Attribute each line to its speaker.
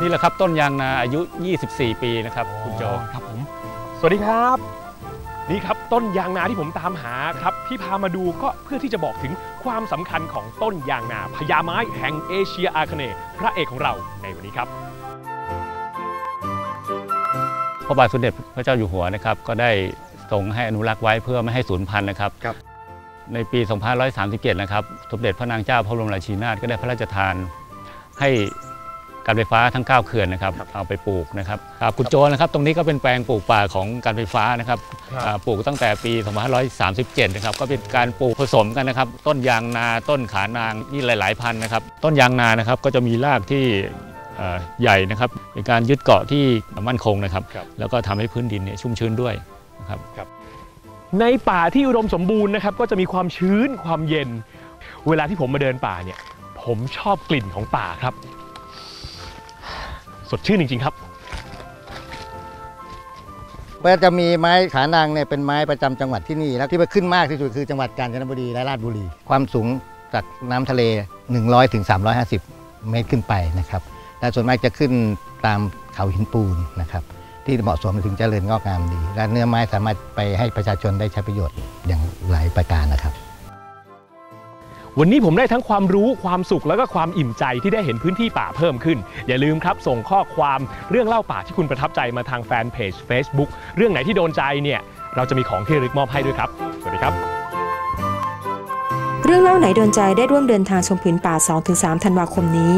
Speaker 1: นี่แหละครับต้นยางนาอายุ 24 ปีนะครับ คุณโจ
Speaker 2: ครับผม สวัสดีครับ นี่ครับต้นยางนาที่ผมตามหาครับที่พามาดูก็เพื่อที่จะบอกถึงความสำคัญของต้นยางนาพญาไม้แห่งเอเชียอาคเนย์พระเอกของเราในวันนี้ครับ
Speaker 1: พระบาทสมเด็จพระเจ้าอยู่หัวนะครับก็ได้ทรงให้อนุรักษ์ไว้เพื่อไม่ให้สูญพันธุ์นะครับ
Speaker 2: ครับ
Speaker 1: ในปี 2537 นะครับสมเด็จพระนางเจ้าพระบรมราชินีนาถก็ได้พระราชทานให้ การไฟฟ้าทั้ง 9 เขื่อนนะครับเอาไปปลูกนะครับครับคุณโจนะครับตรงนี้ก็เป็นแปลงปลูกป่าของการไฟฟ้านะครับอ่าปลูกตั้งแต่ปี2537 นะครับก็เป็นการปลูกผสมกันนะครับ ต้นยางนาต้นขานางนี่หลาย ๆ พันธุ์นะครับ ต้นยางนานะครับก็จะมีรากที่เอ่อใหญ่นะครับเป็นการยึดเกาะที่มั่นคงนะครับ
Speaker 2: ครับ
Speaker 1: แล้วก็ทำให้พื้นดินเนี่ยชุ่มชื้นด้วยนะครับ
Speaker 2: ในป่าที่อุดมสมบูรณ์นะครับก็จะมีความชื้นความเย็น เวลาที่ผมมาเดินป่าเนี่ยผมชอบกลิ่นของป่าครับ สดชื่นจริง ๆ ครับ
Speaker 3: ก็จะมีไม้ขานางเนี่ยเป็นไม้ประจำจังหวัดที่นี่แล้วที่มันขึ้นมากที่สุดคือจังหวัดกาญจนบุรีและราชบุรี ความสูงจากน้ำทะเล 100ถึง350 เมตรขึ้นไปนะครับและส่วนมากจะขึ้นตามเขาหินปูนนะครับที่เหมาะสมถึงจเจริญงอกงามดี และเนื้อไม้สามารถไปให้ประชาชนได้ใช้ประโยชน์อย่างหลายประการนะครับ
Speaker 2: วันนี้ผมได้ทั้งความรู้ความสุขแล้วก็ความอิ่มใจที่ได้เห็นพื้นที่ป่าเพิ่มขึ้น อย่าลืมครับส่งข้อความเรื่องเล่าป่าที่คุณประทับใจมาทางแฟนเพจ Facebook เรื่องไหนที่โดนใจเนี่ยเราจะมีของที่ระลึกมอบให้ด้วยครับ สวัสดีครับ
Speaker 4: เรื่องเล่าไหนโดนใจได้ร่วมเดินทางชมผืนป่า 2-3 ธันวาคมนี้